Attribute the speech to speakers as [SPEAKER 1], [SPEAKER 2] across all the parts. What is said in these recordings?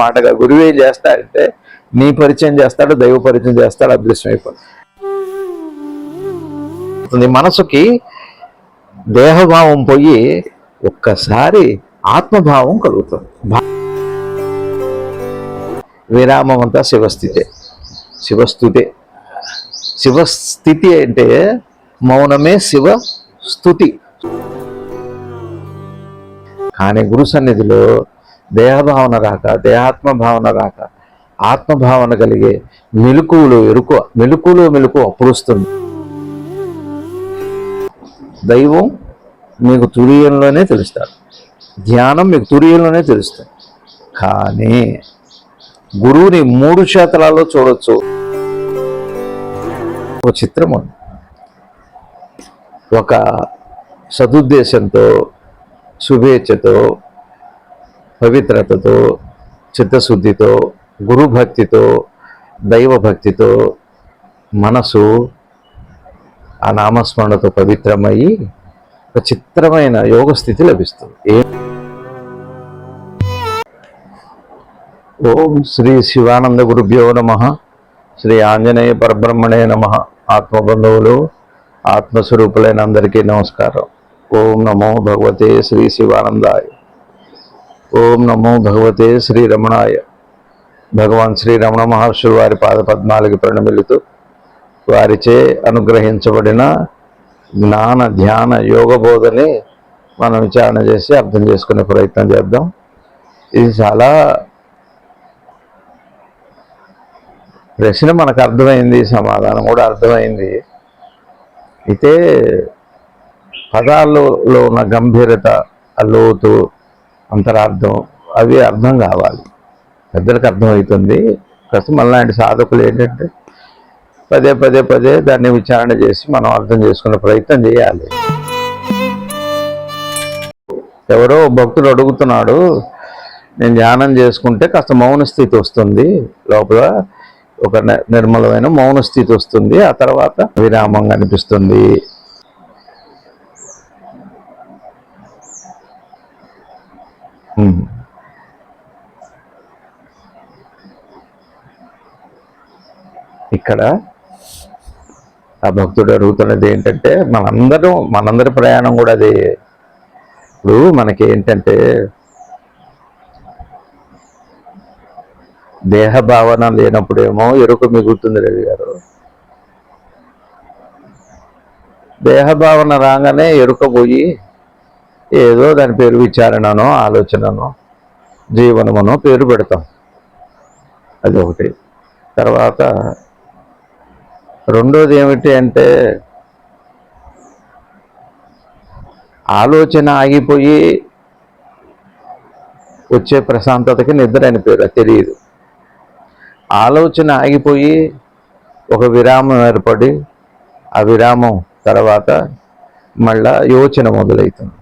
[SPEAKER 1] మాటగా గురువే చేస్తాడంటే నీ పరిచయం చేస్తాడు దైవ పరిచయం చేస్తాడు అదృష్టం అయిపోతుంది మనసుకి దేహభావం పోయి ఒక్కసారి ఆత్మభావం కలుగుతుంది విరామం అంతా శివస్థితే శివస్థుతే శివస్థితి అంటే మౌనమే శివ స్థుతి కానీ గురు సన్నిధిలో దేహభావన రాక దేహాత్మ భావన రాక ఆత్మభావన కలిగే మెలకువలు ఎరుకు మెలకువలు మెలకు అప్పుడుస్తుంది దైవం మీకు తురియంలోనే తెలుస్తారు ధ్యానం మీకు తురియంలోనే తెలుస్తుంది కానీ గురువుని మూడు శాతలాల్లో చూడొచ్చు ఒక చిత్రం ఉంది ఒక సదుద్దేశంతో శుభేచ్ఛతో పవిత్రతతో చిత్తశుద్ధితో గురుభక్తితో దైవభక్తితో మనసు ఆ నామస్మరణతో పవిత్రమయ్యి ఒక చిత్రమైన యోగ స్థితి లభిస్తుంది ఏ ఓం శ్రీ శివానంద గురుభ్యో నమ శ్రీ ఆంజనేయ పరబ్రహ్మణే నమ ఆత్మబంధువులు ఆత్మస్వరూపులైన అందరికీ నమస్కారం ఓం నమో భగవతే శ్రీ శివానందాయ ఓం నమో భగవతే శ్రీ రమణాయ భగవాన్ శ్రీ రమణ మహర్షులు వారి పద్మాలకి ప్రణమిలుతూ వారిచే అనుగ్రహించబడిన జ్ఞాన ధ్యాన యోగ బోధని మనం విచారణ చేసి అర్థం చేసుకునే ప్రయత్నం చేద్దాం ఇది చాలా ప్రశ్న మనకు అర్థమైంది సమాధానం కూడా అర్థమైంది అయితే పదాల్లో ఉన్న గంభీరత లోతు అంతరార్థం అవి అర్థం కావాలి పెద్దలకు అర్థమవుతుంది ప్రస్తుతం మనలాంటి సాధకులు ఏంటంటే పదే పదే పదే దాన్ని విచారణ చేసి మనం అర్థం చేసుకునే ప్రయత్నం చేయాలి ఎవరో భక్తుడు అడుగుతున్నాడు నేను ధ్యానం చేసుకుంటే కాస్త మౌన స్థితి వస్తుంది లోపల ఒక నిర్మలమైన మౌన స్థితి వస్తుంది ఆ తర్వాత విరామంగా అనిపిస్తుంది ఇక్కడ ఆ భక్తుడు అడుగుతున్నది ఏంటంటే మనందరం మనందరి ప్రయాణం కూడా అది ఇప్పుడు మనకి ఏంటంటే దేహ భావన లేనప్పుడేమో ఎరుక మిగులుతుంది రవి గారు దేహ భావన రాగానే ఎరుక పోయి ఏదో దాని పేరు విచారణనో ఆలోచననో జీవనమనో పేరు పెడతాం అది ఒకటి తర్వాత రెండోది ఏమిటి అంటే ఆలోచన ఆగిపోయి వచ్చే ప్రశాంతతకి నిద్ర అని పేరు తెలియదు ఆలోచన ఆగిపోయి ఒక విరామం ఏర్పడి ఆ విరామం తర్వాత మళ్ళా యోచన మొదలవుతుంది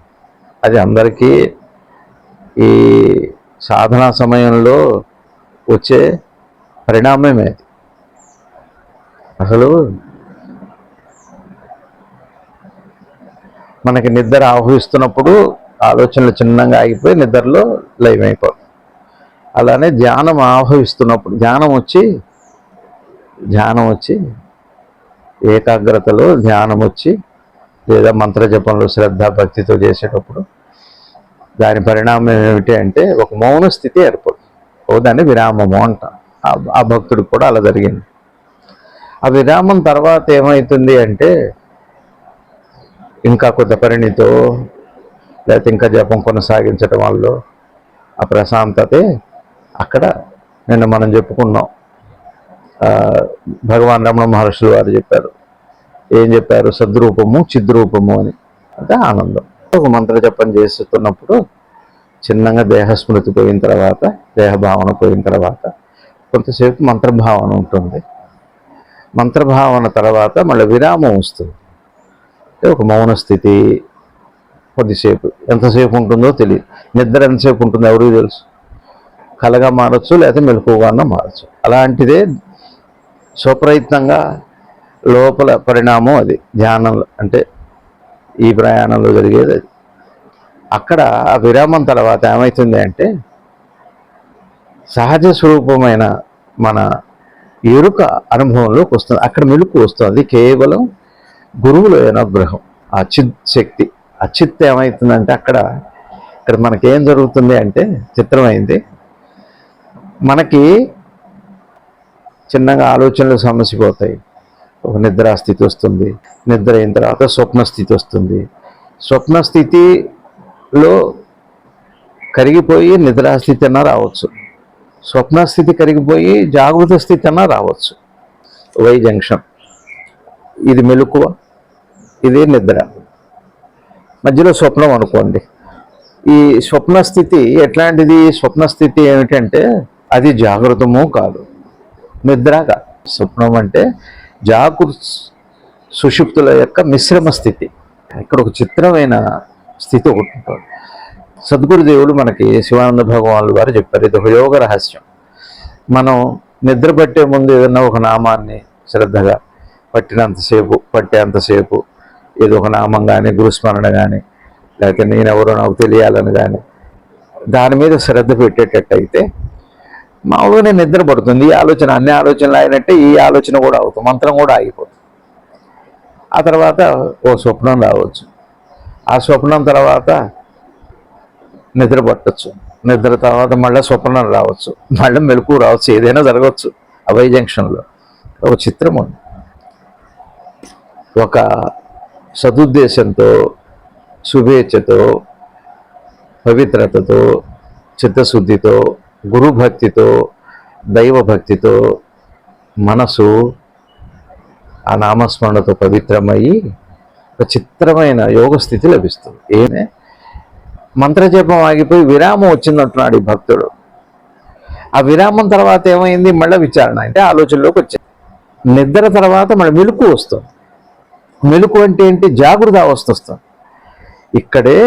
[SPEAKER 1] అది అందరికీ ఈ సాధనా సమయంలో వచ్చే పరిణామమే అసలు మనకి నిద్ర ఆహ్విస్తున్నప్పుడు ఆలోచనలు చిన్నంగా ఆగిపోయి నిద్రలో లైవ్ అయిపోతుంది అలానే ధ్యానం ఆహ్విస్తున్నప్పుడు ధ్యానం వచ్చి ధ్యానం వచ్చి ఏకాగ్రతలో ధ్యానం వచ్చి లేదా మంత్ర జపంలో శ్రద్ధ భక్తితో చేసేటప్పుడు దాని పరిణామం ఏమిటి అంటే ఒక మౌన స్థితి ఏర్పడుతుంది ఓ దాన్ని విరామము అంట ఆ భక్తుడికి కూడా అలా జరిగింది ఆ విరామం తర్వాత ఏమవుతుంది అంటే ఇంకా కొత్త పరిణితో లేకపోతే ఇంకా జపం కొనసాగించడం వల్ల ఆ ప్రశాంతత అక్కడ నిన్న మనం చెప్పుకున్నాం భగవాన్ రమణ మహర్షులు వారు చెప్పారు ఏం చెప్పారు సద్రూపము చిద్రూపము అని అంటే ఆనందం ఒక మంత్ర జపం చేస్తున్నప్పుడు చిన్నగా దేహస్మృతి పోయిన తర్వాత దేహభావన పోయిన తర్వాత కొంతసేపు మంత్రభావన ఉంటుంది మంత్రభావన తర్వాత మళ్ళీ విరామం వస్తుంది ఒక మౌన స్థితి కొద్దిసేపు ఎంతసేపు ఉంటుందో తెలియదు నిద్ర ఎంతసేపు ఉంటుందో ఎవరికి తెలుసు కలగా మారచ్చు లేకపోతే మెలకువగా మారచ్చు అలాంటిదే స్వప్రయత్నంగా లోపల పరిణామం అది ధ్యానంలో అంటే ఈ ప్రయాణంలో జరిగేది అది అక్కడ ఆ విరామం తర్వాత ఏమవుతుంది అంటే సహజ స్వరూపమైన మన ఎరుక అనుభవంలోకి వస్తుంది అక్కడ మెలుపు వస్తుంది కేవలం గురువుల అనుగ్రహం ఆ చిత్ శక్తి ఆ చిత్ ఏమవుతుందంటే అక్కడ ఇక్కడ మనకేం జరుగుతుంది అంటే చిత్రమైంది మనకి చిన్నగా ఆలోచనలు సమస్య పోతాయి ఒక నిద్ర స్థితి వస్తుంది నిద్ర అయిన తర్వాత స్వప్నస్థితి వస్తుంది స్వప్న స్థితిలో కరిగిపోయి నిద్రాస్థితి అన్నా రావచ్చు స్వప్న స్థితి కరిగిపోయి జాగృత స్థితి అన్నా రావచ్చు వై జంక్షన్ ఇది మెలకువ ఇది నిద్ర మధ్యలో స్వప్నం అనుకోండి ఈ స్వప్న స్థితి ఎట్లాంటిది స్వప్న స్థితి ఏమిటంటే అది జాగృతము కాదు నిద్ర కాదు స్వప్నం అంటే జాగృ సుషుప్తుల యొక్క మిశ్రమ స్థితి ఇక్కడ ఒక చిత్రమైన స్థితి ఒకటి ఉంటుంది సద్గురుదేవుడు మనకి శివానంద భగవానుల వారు చెప్పారు ఇది ఒక యోగ రహస్యం మనం నిద్రపట్టే ముందు ఏదన్నా ఒక నామాన్ని శ్రద్ధగా పట్టినంతసేపు పట్టేంతసేపు ఏదో ఒక నామం కానీ గురుస్మరణ కానీ లేకపోతే నేనెవరో నాకు తెలియాలని కానీ దాని మీద శ్రద్ధ పెట్టేటట్టయితే మామూలుగానే నిద్ర పడుతుంది ఈ ఆలోచన అన్ని ఆలోచనలు అయినట్టే ఈ ఆలోచన కూడా అవుతుంది మంత్రం కూడా ఆగిపోతుంది ఆ తర్వాత ఓ స్వప్నం రావచ్చు ఆ స్వప్నం తర్వాత నిద్ర పట్టచ్చు నిద్ర తర్వాత మళ్ళీ స్వప్నం రావచ్చు మళ్ళీ మెలకు రావచ్చు ఏదైనా జరగవచ్చు అభయ జంక్షన్లో ఒక చిత్రం ఉంది ఒక సదుద్దేశంతో శుభేచ్ఛతో పవిత్రతతో చిత్తశుద్ధితో గురుభక్తితో దైవభక్తితో మనసు ఆ నామస్మరణతో పవిత్రమయ్యి ఒక చిత్రమైన యోగ స్థితి లభిస్తుంది ఏమే మంత్రజపం ఆగిపోయి విరామం వచ్చిందంటున్నాడు ఈ భక్తుడు ఆ విరామం తర్వాత ఏమైంది మళ్ళీ విచారణ అంటే ఆలోచనలోకి వచ్చింది నిద్ర తర్వాత మళ్ళీ మెలుకు వస్తుంది మెలుకు అంటే ఏంటి జాగృత అవస్థ వస్తుంది ఇక్కడే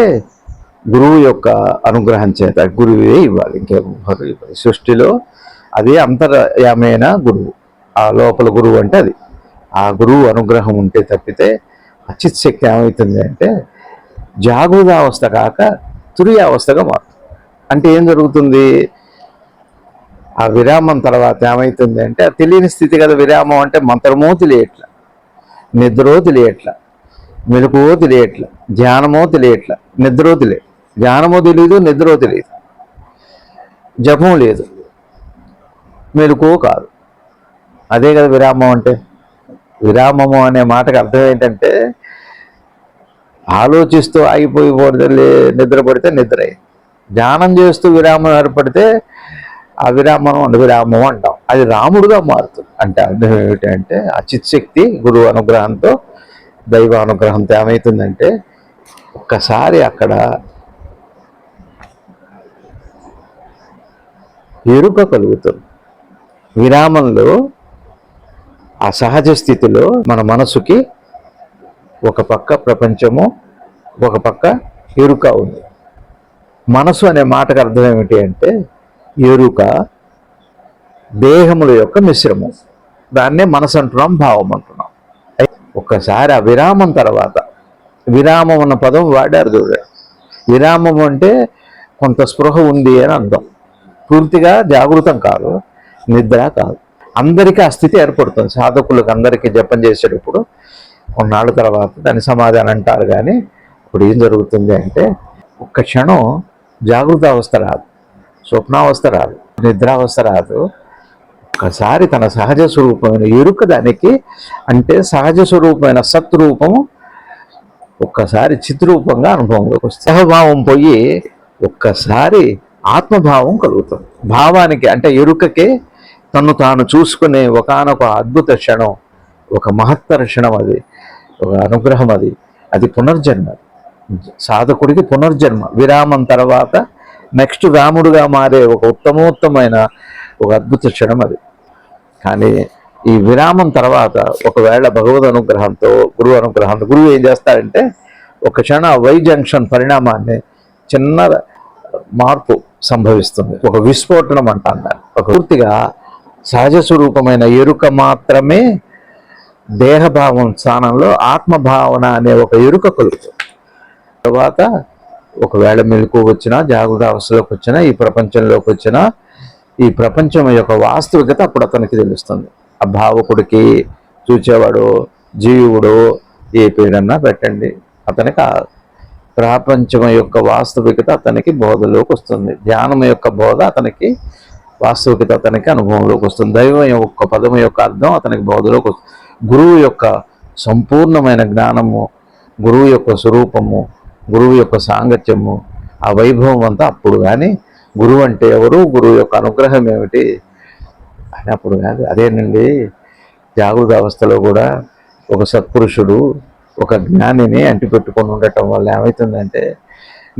[SPEAKER 1] గురువు యొక్క అనుగ్రహం చేత గురువే ఇవ్వాలి ఇంకేం సృష్టిలో అది అంతర్యామైన గురువు ఆ లోపల గురువు అంటే అది ఆ గురువు అనుగ్రహం ఉంటే తప్పితే అచిత్ శక్తి ఏమవుతుంది అంటే జాగృతావస్థ కాక తురియావస్థగా మారుతుంది అంటే ఏం జరుగుతుంది ఆ విరామం తర్వాత ఏమవుతుంది అంటే తెలియని స్థితి కదా విరామం అంటే మంత్రమో తెలియట్ల నిద్రో తెలియట్ల మెలకువో తెలియట్ల ధ్యానమో తెలియట్ల నిద్రో తెలియట్ల ధ్యానమో తెలియదు నిద్రో తెలియదు జపం లేదు మెలకువ కాదు అదే కదా విరామం అంటే విరామము అనే మాటకు అర్థం ఏంటంటే ఆలోచిస్తూ ఆగిపోయి నిద్రపడితే నిద్ర ధ్యానం చేస్తూ విరామం ఏర్పడితే ఆ విరామం విరామం అంటాం అది రాముడుగా మారుతుంది అంటే అర్థం ఏమిటంటే ఆ చిత్శక్తి గురువు అనుగ్రహంతో దైవ అనుగ్రహంతో ఏమవుతుందంటే ఒక్కసారి అక్కడ ఎరుక కలుగుతుంది విరామంలో ఆ సహజ స్థితిలో మన మనసుకి ఒక పక్క ప్రపంచము ఒక పక్క ఎరుక ఉంది మనసు అనే మాటకు అర్థం ఏమిటి అంటే ఎరుక దేహముల యొక్క మిశ్రమం దాన్నే మనసు అంటున్నాం భావం అంటున్నాం ఒక్కసారి ఆ విరామం తర్వాత విరామం అన్న పదం వాడారు చూడ విరామం అంటే కొంత స్పృహ ఉంది అని అర్థం పూర్తిగా జాగృతం కాదు నిద్ర కాదు అందరికీ ఆ స్థితి ఏర్పడుతుంది సాధకులకు అందరికీ జపం చేసేటప్పుడు కొన్నాళ్ళ తర్వాత దాని సమాధానం అంటారు కానీ ఇప్పుడు ఏం జరుగుతుంది అంటే ఒక్క క్షణం జాగృత అవస్థ రాదు స్వప్నావస్థ రాదు నిద్రావస్థ రాదు ఒక్కసారి తన సహజ స్వరూపమైన ఎరుక దానికి అంటే సహజ స్వరూపమైన సత్రూపం ఒక్కసారి చిత్రూపంగా అనుభవంలోకి వస్తుంది సహభావం పోయి ఒక్కసారి ఆత్మభావం కలుగుతుంది భావానికి అంటే ఎరుకకే తను తాను చూసుకునే ఒకనొక అద్భుత క్షణం ఒక మహత్తర క్షణం అది ఒక అనుగ్రహం అది అది పునర్జన్మ సాధకుడికి పునర్జన్మ విరామం తర్వాత నెక్స్ట్ రాముడుగా మారే ఒక ఉత్తమోత్తమైన ఒక అద్భుత క్షణం అది కానీ ఈ విరామం తర్వాత ఒకవేళ భగవద్ అనుగ్రహంతో గురువు అనుగ్రహంతో గురువు ఏం చేస్తాడంటే ఒక క్షణ వై జంక్షన్ పరిణామాన్ని చిన్న మార్పు సంభవిస్తుంది ఒక విస్ఫోటనం అంటాను ఒక పూర్తిగా సహజ స్వరూపమైన ఎరుక మాత్రమే దేహభావం స్థానంలో ఆత్మభావన అనే ఒక ఎరుక కలుగుతుంది తర్వాత ఒకవేళ మెలకు వచ్చినా జాగ్రత్త అవస్థలోకి వచ్చినా ఈ ప్రపంచంలోకి వచ్చినా ఈ ప్రపంచం యొక్క వాస్తవికత అప్పుడు అతనికి తెలుస్తుంది ఆ భావకుడికి చూచేవాడు జీవుడు ఏ పేరన్నా పెట్టండి అతనికి ప్రపంచం యొక్క వాస్తవికత అతనికి బోధలోకి వస్తుంది ధ్యానం యొక్క బోధ అతనికి వాస్తవికత అతనికి అనుభవంలోకి వస్తుంది దైవం యొక్క పదం యొక్క అర్థం అతనికి బోధలోకి వస్తుంది గురువు యొక్క సంపూర్ణమైన జ్ఞానము గురువు యొక్క స్వరూపము గురువు యొక్క సాంగత్యము ఆ వైభవం అంతా అప్పుడు కానీ గురువు అంటే ఎవరు గురువు యొక్క అనుగ్రహం ఏమిటి అని అప్పుడు కాదు అదేనండి జాగృత అవస్థలో కూడా ఒక సత్పురుషుడు ఒక జ్ఞానిని అంటిపెట్టుకొని ఉండటం వల్ల ఏమవుతుందంటే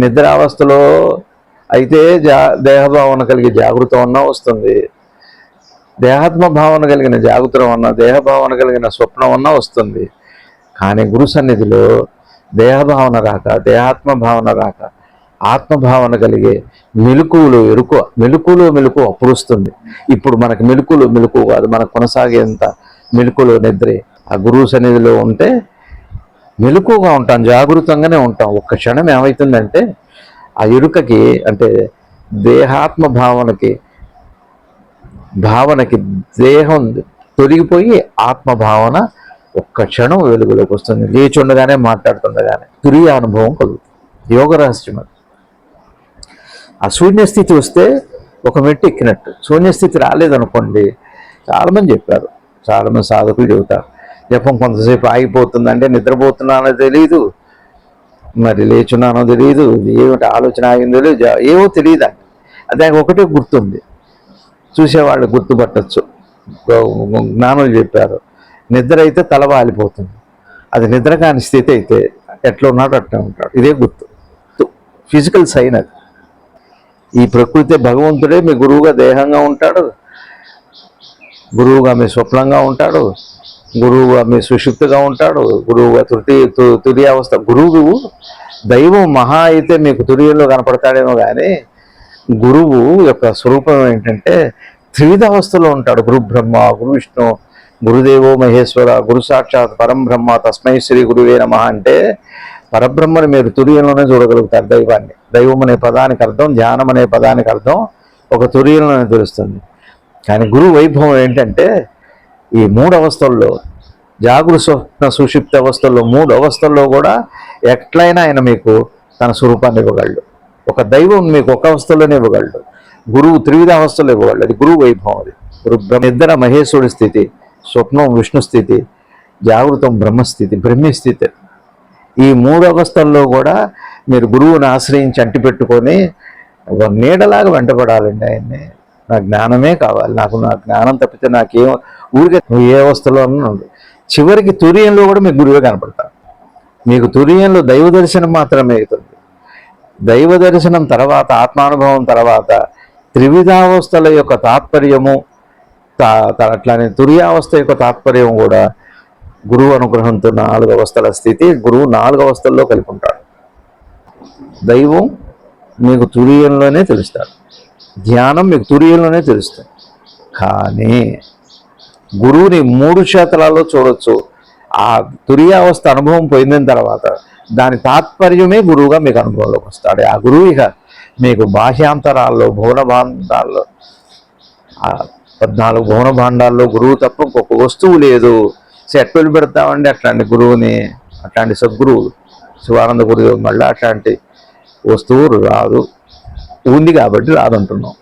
[SPEAKER 1] నిద్రావస్థలో అయితే జా దేహభావన కలిగే జాగృతం అన్న వస్తుంది దేహాత్మ భావన కలిగిన జాగృతం అన్న దేహభావన కలిగిన స్వప్నం అన్న వస్తుంది కానీ గురు సన్నిధిలో దేహభావన రాక దేహాత్మ భావన రాక ఆత్మభావన కలిగే మెలకువలు ఎరుకు మెలుకులు మెలుకు అప్పుడు వస్తుంది ఇప్పుడు మనకు మెలుకులు మెలకు కాదు మనకు కొనసాగేంత మెలుకులు నిద్రే ఆ గురువు సన్నిధిలో ఉంటే మెలకుగా ఉంటాం జాగృతంగానే ఉంటాం ఒక్క క్షణం ఏమవుతుందంటే ఆ ఎరుకకి అంటే దేహాత్మ భావనకి భావనకి దేహం తొలగిపోయి ఆత్మభావన ఒక్క క్షణం వెలుగులోకి వస్తుంది లేచి ఉండగానే మాట్లాడుతుండగానే తురి అనుభవం కలుగుతుంది యోగ రహస్యం అది ఆ శూన్యస్థితి వస్తే ఒక మెట్టు ఎక్కినట్టు శూన్యస్థితి రాలేదనుకోండి చాలామంది చెప్పారు చాలామంది సాధకులు చెబుతారు జపం కొంతసేపు ఆగిపోతుందంటే నిద్రపోతున్నానో తెలియదు మరి లేచున్నానో తెలియదు ఏమిటి ఆలోచన ఆగిందో లేదు ఏవో తెలియదు దానికి ఒకటే గుర్తుంది చూసేవాళ్ళు గుర్తుపట్టచ్చు జ్ఞానులు చెప్పారు నిద్ర అయితే తల వాలిపోతుంది అది నిద్ర కాని స్థితి అయితే ఎట్లా ఉన్నాడు అట్లా ఉంటాడు ఇదే గుర్తు ఫిజికల్ సైన్ అది ఈ ప్రకృతి భగవంతుడే మీ గురువుగా దేహంగా ఉంటాడు గురువుగా మీ స్వప్నంగా ఉంటాడు గురువు మీ సుషుప్తిగా ఉంటాడు గురువు తృతీ అవస్థ గురువు దైవం మహా అయితే మీకు తురియంలో కనపడతాడేమో కానీ గురువు యొక్క స్వరూపం ఏంటంటే త్రివిధ అవస్థలో ఉంటాడు గురు బ్రహ్మ గురు విష్ణు గురుదేవో మహేశ్వర గురు సాక్షాత్ పరంబ్రహ్మ తస్మై శ్రీ గురువే నమ అంటే పరబ్రహ్మను మీరు తురియంలోనే చూడగలుగుతారు దైవాన్ని దైవం అనే పదానికి అర్థం ధ్యానం అనే పదానికి అర్థం ఒక తురియంలోనే తెలుస్తుంది కానీ గురు వైభవం ఏంటంటే ఈ మూడు అవస్థల్లో జాగృత స్వప్న సుక్షిప్త అవస్థల్లో మూడు అవస్థల్లో కూడా ఎట్లయినా ఆయన మీకు తన స్వరూపాన్ని ఇవ్వగలడు ఒక దైవం మీకు ఒక అవస్థలోనే ఇవ్వగలడు గురువు త్రివిధ అవస్థలో ఇవ్వగలడు అది గురువు వైభవం అది బ్రహ్మ నిద్ర మహేశ్వరుడి స్థితి స్వప్నం విష్ణు స్థితి జాగృతం బ్రహ్మస్థితి బ్రహ్మస్థితి ఈ మూడు అవస్థల్లో కూడా మీరు గురువుని ఆశ్రయించి అంటిపెట్టుకొని ఒక నీడలాగా వెంటబడాలండి ఆయన్ని నా జ్ఞానమే కావాలి నాకు నా జ్ఞానం తప్పితే నాకేం ఊరికే ఏ అవస్థలో ఉంది చివరికి తురియంలో కూడా మీకు గురువే కనపడతారు మీకు తురియంలో దైవ దర్శనం మాత్రమే అవుతుంది దైవ దర్శనం తర్వాత ఆత్మానుభవం తర్వాత త్రివిధావస్థల యొక్క తాత్పర్యము అట్లానే తురియావస్థ యొక్క తాత్పర్యం కూడా గురువు అనుగ్రహంతో నాలుగు అవస్థల స్థితి గురువు నాలుగు అవస్థల్లో కలిపి ఉంటాడు దైవం మీకు తురియంలోనే తెలుస్తాడు ధ్యానం మీకు తురియంలోనే తెలుస్తుంది కానీ గురువుని మూడు క్షేత్రాల్లో చూడొచ్చు ఆ తురియావస్థ అనుభవం పోయిన తర్వాత దాని తాత్పర్యమే గురువుగా మీకు అనుభవంలోకి వస్తాడు ఆ గురువు ఇక మీకు బాహ్యాంతరాల్లో భువన భాండాల్లో పద్నాలుగు భువన భాండాల్లో గురువు తప్ప ఇంకొక వస్తువు లేదు సెట్లు పెడతామండి అట్లాంటి గురువుని అట్లాంటి సద్గురువు శివానంద గురువు మళ్ళీ అట్లాంటి వస్తువు రాదు ఉంది కాబట్టి రాదంటున్నాం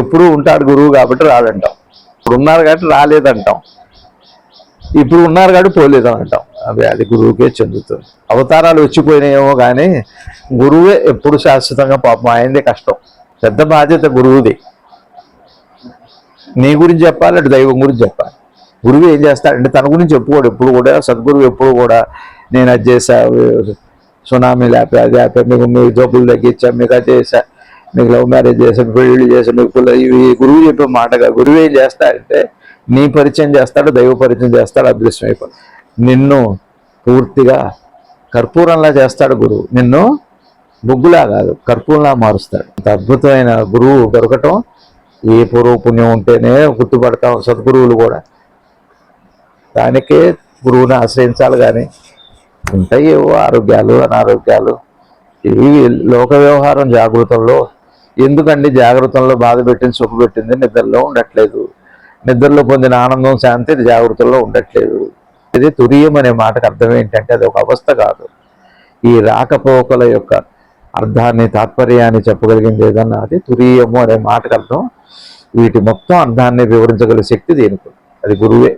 [SPEAKER 1] ఎప్పుడూ ఉంటాడు గురువు కాబట్టి రాదంటాం ఇప్పుడు ఉన్నారు కాబట్టి రాలేదంటాం ఇప్పుడు ఉన్నారు కాబట్టి పోలేదు అంటాం అవి అది గురువుకే చెందుతుంది అవతారాలు వచ్చిపోయినాయేమో కానీ గురువే ఎప్పుడు శాశ్వతంగా పాపం ఆయనదే కష్టం పెద్ద బాధ్యత గురువుది నీ గురించి చెప్పాలి అటు దైవం గురించి చెప్పాలి గురువు ఏం చేస్తాడంటే తన గురించి చెప్పుకోడు ఎప్పుడు కూడా సద్గురువు ఎప్పుడు కూడా నేను అది చేశా సునామీ లేపే అది ఆపే మీకు మీకు జోపులు తగ్గించాం మీకు అది చేసా మీకు లవ్ మ్యారేజ్ చేసాం పెళ్లి చేసాం మీకు ఇవి గురువు చెప్పే మాటగా గురువే చేస్తా అంటే నీ పరిచయం చేస్తాడు దైవ పరిచయం చేస్తాడు అదృశ్యం అయిపోతుంది నిన్ను పూర్తిగా కర్పూరంలా చేస్తాడు గురువు నిన్ను బొగ్గులా కాదు కర్పూరంలా మారుస్తాడు అంత అద్భుతమైన గురువు దొరకటం ఏ పూర్వపుణ్యం ఉంటేనే గుర్తుపడతాం సద్గురువులు కూడా దానికే గురువుని ఆశ్రయించాలి కానీ ఉంటాయి ఏవో ఆరోగ్యాలు అనారోగ్యాలు ఇవి లోక వ్యవహారం జాగృతంలో ఎందుకండి జాగ్రత్తలో బాధ పెట్టింది సుఖ పెట్టింది నిద్రలో ఉండట్లేదు నిద్రలో పొందిన ఆనందం శాంతి జాగ్రత్తలో ఉండట్లేదు ఇది తురియం అనే మాటకు అర్థం ఏంటంటే అది ఒక అవస్థ కాదు ఈ రాకపోకల యొక్క అర్థాన్ని తాత్పర్యాన్ని చెప్పగలిగింది ఏదన్నా అది తురియము అనే మాటకు అర్థం వీటి మొత్తం అర్థాన్ని వివరించగల శక్తి దీనికి అది గురువే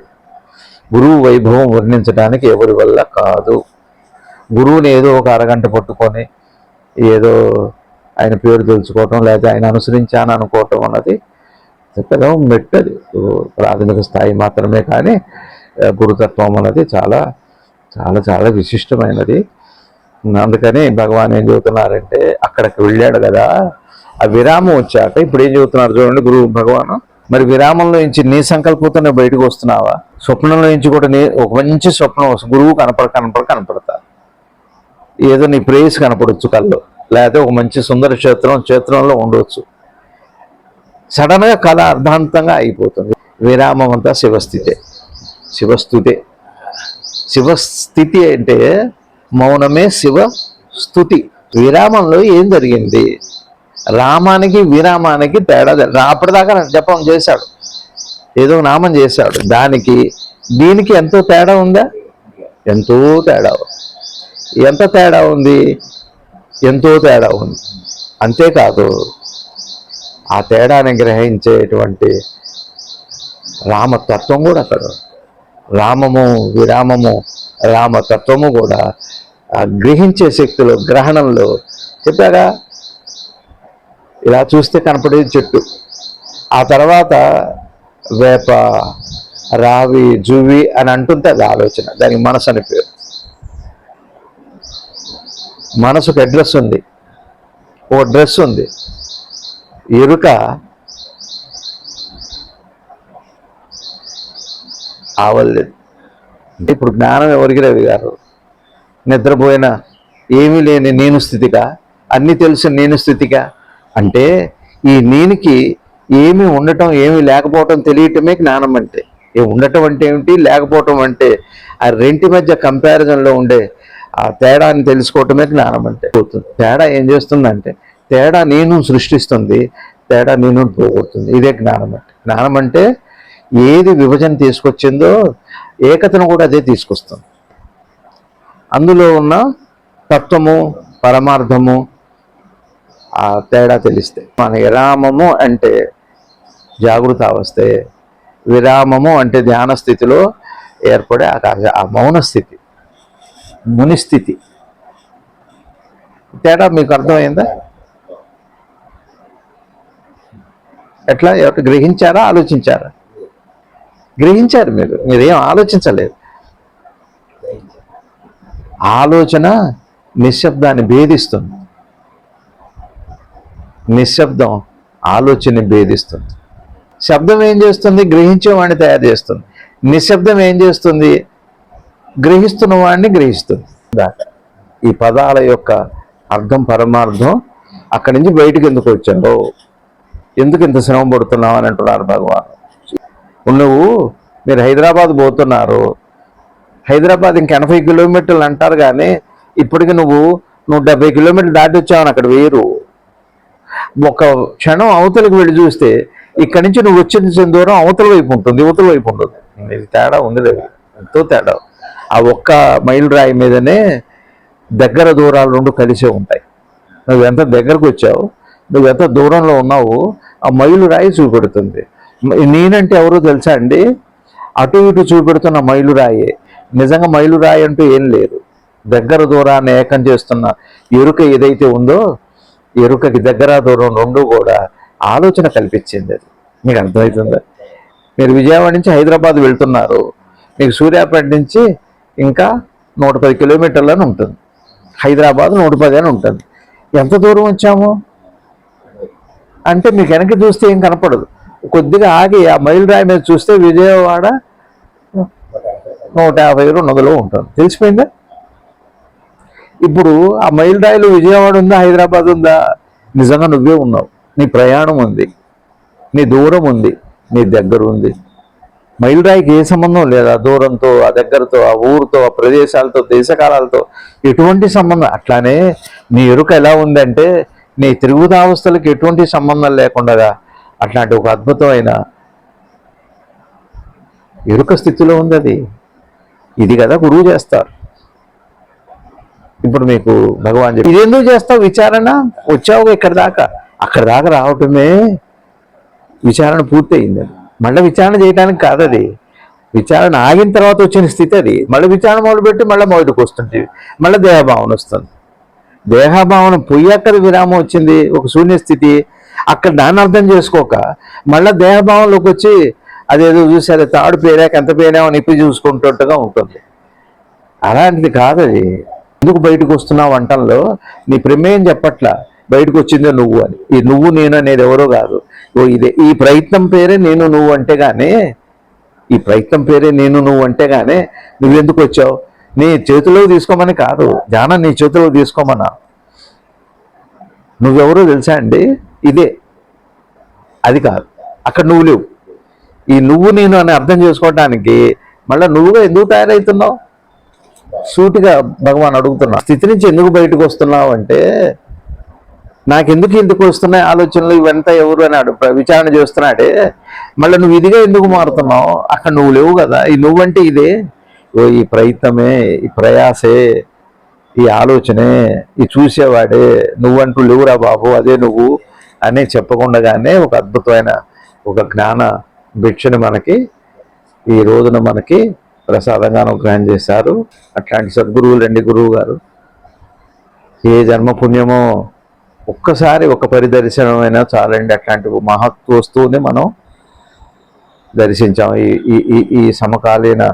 [SPEAKER 1] గురువు వైభవం వర్ణించడానికి ఎవరి వల్ల కాదు గురువుని ఏదో ఒక అరగంట పట్టుకొని ఏదో ఆయన పేరు తెలుసుకోవటం లేదా ఆయన అనుసరించాను అనుకోవటం అన్నది పెద్ద మెట్టది ప్రాథమిక స్థాయి మాత్రమే కానీ గురుతత్వం అన్నది చాలా చాలా చాలా విశిష్టమైనది అందుకని భగవాన్ ఏం చెబుతున్నారంటే అక్కడికి వెళ్ళాడు కదా ఆ విరామం వచ్చాక ఇప్పుడు ఏం చెబుతున్నారు చూడండి గురువు భగవాను మరి విరామంలో నుంచి నీ సంకల్పంతో బయటకు వస్తున్నావా స్వప్నంలో నుంచి కూడా నీ ఒక మంచి స్వప్నం గురువు కనపడ కనపడ కనపడతా ఏదో నీ ప్రేయస్ కనపడవచ్చు కళ్ళు లేకపోతే ఒక మంచి సుందర క్షేత్రం క్షేత్రంలో ఉండవచ్చు సడన్గా కళ అర్ధాంతంగా అయిపోతుంది విరామం అంతా శివస్థితే శివస్థుతే శివస్థితి అంటే మౌనమే శివ స్థుతి విరామంలో ఏం జరిగింది రామానికి విరామానికి తేడా అప్పటిదాకా జపం చేశాడు ఏదో నామం చేశాడు దానికి దీనికి ఎంతో తేడా ఉందా ఎంతో తేడా ఎంత తేడా ఉంది ఎంతో తేడా ఉంది అంతేకాదు ఆ తేడాను గ్రహించేటువంటి రామతత్వం కూడా అక్కడ రామము విరామము రామతత్వము కూడా గ్రహించే శక్తులు గ్రహణంలో చెప్పారా ఇలా చూస్తే కనపడేది చెట్టు ఆ తర్వాత వేప రావి జువి అని అంటుంటే అది ఆలోచన దానికి మనసు అని పేరు మనసుకు అడ్రస్ ఉంది ఓ డ్రెస్ ఉంది ఎరుక ఆవలేదు అంటే ఇప్పుడు జ్ఞానం ఎవరికి రవి గారు నిద్రపోయిన ఏమీ లేని నేను స్థితిగా అన్నీ తెలిసిన నేను స్థితిగా అంటే ఈ నేనుకి ఏమి ఉండటం ఏమి లేకపోవటం తెలియటమే జ్ఞానం అంటే ఉండటం అంటే ఏమిటి లేకపోవటం అంటే ఆ రెంటి మధ్య కంపారిజన్లో ఉండే ఆ తేడాని తెలుసుకోవటమే జ్ఞానం అంటే తేడా ఏం చేస్తుందంటే తేడా నేను సృష్టిస్తుంది తేడా నేను పోగొడుతుంది ఇదే జ్ఞానం అంటే జ్ఞానం అంటే ఏది విభజన తీసుకొచ్చిందో ఏకతను కూడా అదే తీసుకొస్తుంది అందులో ఉన్న తత్వము పరమార్థము ఆ తేడా తెలిస్తే మన విరామము అంటే జాగృత అవస్థే విరామము అంటే ధ్యాన స్థితిలో ఏర్పడే ఆ మౌన స్థితి మునిస్థితి తేడా మీకు అర్థమైందా ఎట్లా ఎవరు గ్రహించారా ఆలోచించారా గ్రహించారు మీరు మీరేం ఆలోచించలేదు ఆలోచన నిశ్శబ్దాన్ని భేదిస్తుంది నిశ్శబ్దం ఆలోచనని భేదిస్తుంది శబ్దం ఏం చేస్తుంది గ్రహించేవాడిని తయారు చేస్తుంది నిశ్శబ్దం ఏం చేస్తుంది గ్రహిస్తున్న వాడిని గ్రహిస్తుంది ఈ పదాల యొక్క అర్థం పరమార్థం అక్కడి నుంచి బయటకు ఎందుకు వచ్చావు hmm. ఎందుకు ఇంత శ్రమ పడుతున్నావు అని అంటున్నారు భగవాన్ నువ్వు మీరు హైదరాబాద్ పోతున్నారు హైదరాబాద్ ఇంక ఎనభై కిలోమీటర్లు అంటారు కానీ ఇప్పటికి నువ్వు నూట డెబ్బై కిలోమీటర్లు దాటి వచ్చావని అక్కడ వేరు ఒక క్షణం అవతలకు వెళ్ళి చూస్తే ఇక్కడి నుంచి నువ్వు వచ్చిన దూరం అవతల వైపు ఉంటుంది ఇవతల వైపు ఉంటుంది ఇది తేడా ఉంది ఎంతో తేడా ఆ ఒక్క మైలురాయి రాయి మీదనే దగ్గర దూరాలు రెండు కలిసే ఉంటాయి నువ్వు ఎంత దగ్గరకు వచ్చావు నువ్వు ఎంత దూరంలో ఉన్నావు ఆ మైలు రాయి చూపెడుతుంది నేనంటే ఎవరో తెలుసా అండి అటు ఇటు చూపెడుతున్న మైలు రాయే నిజంగా మైలు రాయి అంటూ ఏం లేదు దగ్గర దూరాన్ని ఏకం చేస్తున్న ఎరుక ఏదైతే ఉందో ఎరుకకి దగ్గర దూరం రెండు కూడా ఆలోచన కల్పించింది అది మీకు అర్థమవుతుందా మీరు విజయవాడ నుంచి హైదరాబాద్ వెళ్తున్నారు మీకు సూర్యాపేట నుంచి ఇంకా నూట పది కిలోమీటర్లు అని ఉంటుంది హైదరాబాద్ నూట పది అని ఉంటుంది ఎంత దూరం వచ్చాము అంటే మీకు వెనక్కి చూస్తే ఏం కనపడదు కొద్దిగా ఆగి ఆ మైల్ రాయి మీద చూస్తే విజయవాడ నూట యాభై రెండు వందలు ఉంటుంది తెలిసిపోయిందా ఇప్పుడు ఆ మైల్ రాయిలో విజయవాడ ఉందా హైదరాబాద్ ఉందా నిజంగా నువ్వే ఉన్నావు నీ ప్రయాణం ఉంది నీ దూరం ఉంది నీ దగ్గర ఉంది మైలురాయికి ఏ సంబంధం లేదు ఆ దూరంతో ఆ దగ్గరతో ఆ ఊరితో ఆ ప్రదేశాలతో దేశకాలతో ఎటువంటి సంబంధం అట్లానే నీ ఎరుక ఎలా ఉందంటే నీ తిరుగుతావస్థలకు ఎటువంటి సంబంధం లేకుండా అట్లాంటి ఒక అద్భుతమైన ఎరుక స్థితిలో ఉంది అది ఇది కదా గురువు చేస్తారు ఇప్పుడు మీకు భగవాన్ చెప్పి ఇదెందుకు చేస్తావు విచారణ వచ్చావు ఇక్కడ దాకా అక్కడ దాకా రావటమే విచారణ పూర్తయింది మళ్ళీ విచారణ చేయడానికి కాదు అది విచారణ ఆగిన తర్వాత వచ్చిన స్థితి అది మళ్ళీ విచారణ మొదలుపెట్టి మళ్ళీ మొదటికి వస్తుంది మళ్ళీ దేహభావన వస్తుంది దేహభావన పోయాక విరామం వచ్చింది ఒక శూన్యస్థితి అక్కడ దాన్ని అర్థం చేసుకోక మళ్ళీ దేహభావంలోకి వచ్చి అదేదో చూసారు తాడు పేరాక ఎంత అని ఇప్పి చూసుకుంటుంటగా ఉంటుంది అలాంటిది కాదు అది ఎందుకు బయటకు వస్తున్నావు వంటల్లో నీ ప్రమేయం చెప్పట్లా బయటకు వచ్చిందే నువ్వు అని ఈ నువ్వు నేను అనేది ఎవరో కాదు ఓ ఇదే ఈ ప్రయత్నం పేరే నేను నువ్వు అంటే కానీ ఈ ప్రయత్నం పేరే నేను నువ్వు అంటే కానీ నువ్వెందుకు వచ్చావు నీ చేతిలో తీసుకోమని కాదు ధ్యానం నీ చేతిలో తీసుకోమన్నా నువ్వెవరో తెలుసా అండి ఇదే అది కాదు అక్కడ నువ్వు లేవు ఈ నువ్వు నేను అని అర్థం చేసుకోవడానికి మళ్ళీ నువ్వుగా ఎందుకు తయారవుతున్నావు సూటిగా భగవాన్ అడుగుతున్నావు స్థితి నుంచి ఎందుకు బయటకు వస్తున్నావు అంటే నాకు ఎందుకు వస్తున్నాయి ఆలోచనలు ఇవంత ఎవరు అన్నాడు విచారణ చేస్తున్నాడే మళ్ళీ నువ్వు ఇదిగా ఎందుకు మారుతున్నావు అక్కడ నువ్వు లేవు కదా ఈ నువ్వంటే ఇదే ఓ ఈ ప్రయత్నమే ఈ ప్రయాసే ఈ ఆలోచనే ఈ చూసేవాడే నువ్వంటూ లేవురా బాబు అదే నువ్వు అనే చెప్పకుండానే ఒక అద్భుతమైన ఒక జ్ఞాన భిక్షను మనకి ఈ రోజున మనకి ప్రసాదంగా అనుగ్రహం చేశారు అట్లాంటి సద్గురువులు రండి గురువు గారు ఏ జన్మ పుణ్యమో ఒక్కసారి ఒక పరిదర్శనమైనా చాలండి అట్లాంటి మహత్ వస్తువుని మనం దర్శించాం ఈ ఈ సమకాలీన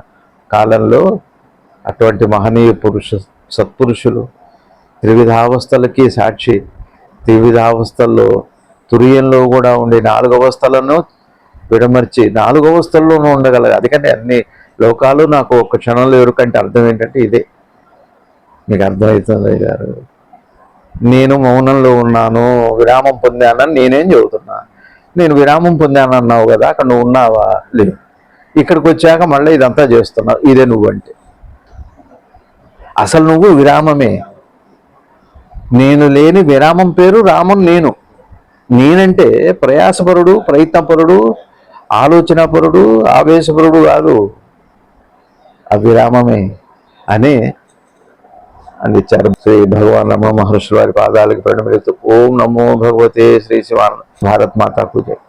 [SPEAKER 1] కాలంలో అటువంటి మహనీయ పురుష సత్పురుషులు త్రివిధావస్థలకి సాక్షి త్రివిధావస్థల్లో తురియంలో కూడా ఉండే నాలుగు అవస్థలను విడమర్చి నాలుగు అవస్థల్లోనూ ఉండగలరు అందుకంటే అన్ని లోకాలు నాకు ఒక క్షణంలో ఎవరికంటే అర్థం ఏంటంటే ఇదే మీకు అర్థమవుతుంది గారు నేను మౌనంలో ఉన్నాను విరామం పొందానని నేనేం చదువుతున్నా నేను విరామం పొందానన్నావు కదా అక్కడ నువ్వు ఉన్నావా లేదు ఇక్కడికి వచ్చాక మళ్ళీ ఇదంతా చేస్తున్నావు ఇదే నువ్వు అంటే అసలు నువ్వు విరామమే నేను లేని విరామం పేరు రామం నేను నేనంటే ప్రయాసపరుడు ప్రయత్నపరుడు పరుడు ఆవేశపరుడు కాదు అవిరామమే అనే అందించారు శ్రీ భగవాన్ నమో మహర్షి వారి పాదాలకు పరిణమిస్తూ ఓం నమో భగవతే శ్రీ శివాన భారత్ మాతా పూజ